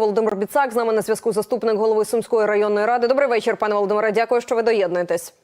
Володимир Біцак з нами на зв'язку заступник голови Сумської районної ради. Добрий вечір, пане Володимире. Дякую, що ви доєднуєтесь.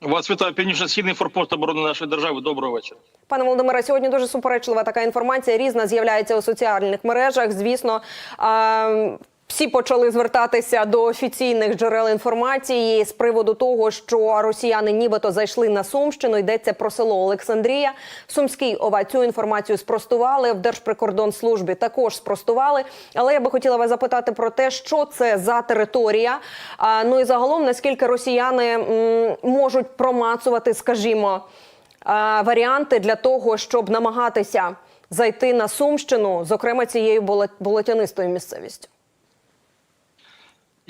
Вас вітає північно-східний форпост оборони нашої держави. Доброго вечора. Пане Володимире, сьогодні дуже суперечлива така інформація. Різна з'являється у соціальних мережах. Звісно, а, всі почали звертатися до офіційних джерел інформації з приводу того, що росіяни нібито зайшли на Сумщину. Йдеться про село Олександрія. Сумський ова цю інформацію спростували. В Держприкордонслужбі також спростували. Але я би хотіла вас запитати про те, що це за територія. А, ну і загалом наскільки росіяни можуть промацувати, скажімо варіанти для того, щоб намагатися зайти на Сумщину, зокрема цією болот- болотянистою місцевістю.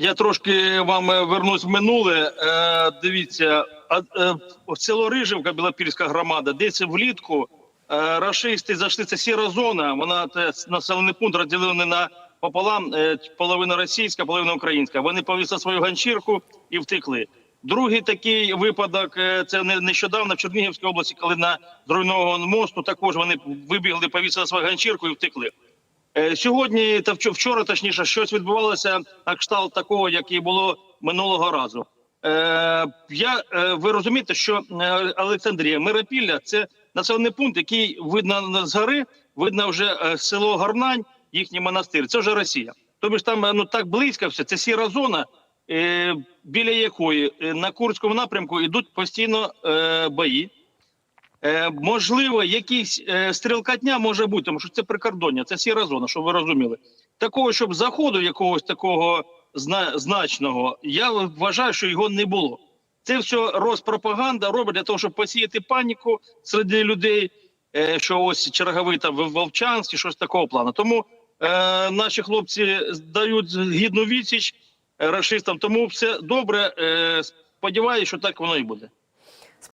Я трошки вам е, вернусь в минуле. Е, дивіться, а, е, село Рижівка, Білопільська громада, десь влітку рашисти зайшли. Це сіра зона. Вона населений пункт розділений на пополам. Половина російська, половина українська. Вони повісили свою ганчірку і втекли. Другий такий випадок це не- нещодавно в Чернігівській області, коли на зруйнованому мосту також вони вибігли, повісили свою ганчірку і втекли. Е, Сьогодні та вчо- вчора, точніше, щось відбувалося на кшталт такого, як і було минулого разу. Е, я, е, ви розумієте, що Олександрія, Миропілля це населений пункт, який видно з гори, видно вже село Горнань, їхній монастир. Це вже Росія. Тобто ж там ну так близько все. Це сіра зона, біля якої на Курському напрямку йдуть постійно бої. Е, можливо, якийсь е, стрілкатня може бути, тому що це прикордоння, це сіра зона, щоб ви розуміли. Такого, щоб заходу якогось такого зна- значного, я вважаю, що його не було. Це все розпропаганда робить для того, щоб посіяти паніку серед людей, е, що ось черговий там в щось такого плану. Тому е, наші хлопці дають гідну відсіч рашистам, тому все добре. Е, сподіваюся, що так воно і буде.